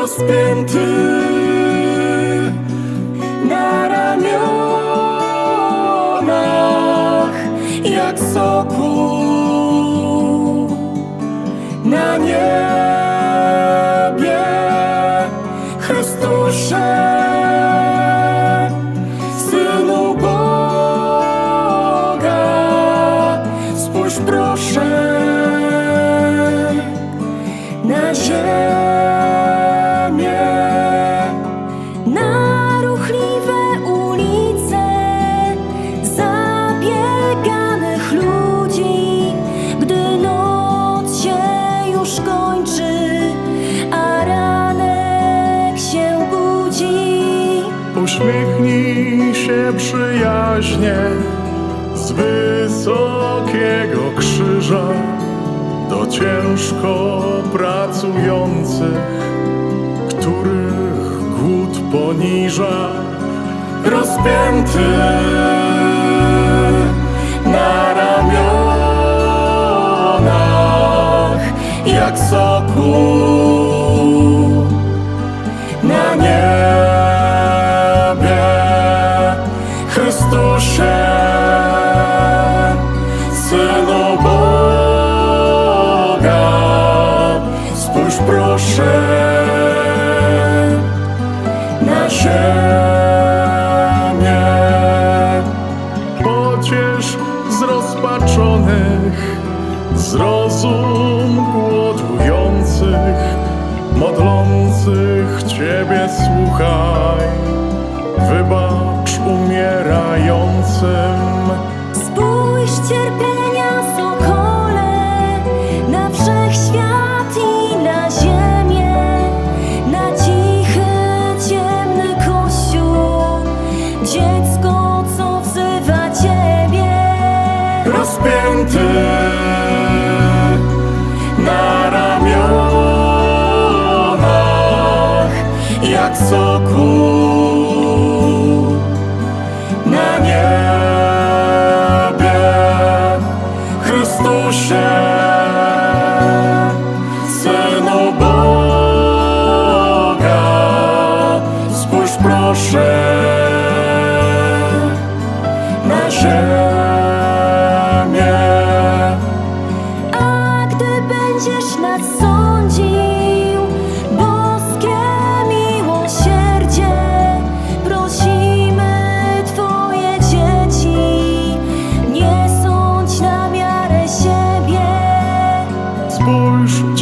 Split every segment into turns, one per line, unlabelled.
rozpięty na ramionach jak sokół na niebie. Chrystusie Synu Boga spójrz proszę na ziemię
Uśmiechnij się przyjaźnie z wysokiego krzyża do ciężko pracujących, których głód poniża.
rozpięty na ramionach jak sokół proszę na ziemię
Pociesz zrozpaczonych, zrozum głodujących, modlących Ciebie słuchaj,
jak sokół. Na niebie Chrystusie Synu Boga spójrz proszę. Na ziemię.
A gdy będziesz nas sądził,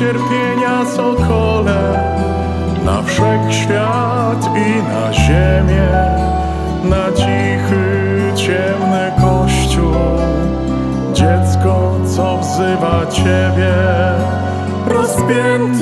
cierpienia sokole na wszechświat i na ziemię, na cichy, ciemny kościół, dziecko, co wzywa Ciebie.
rozpięty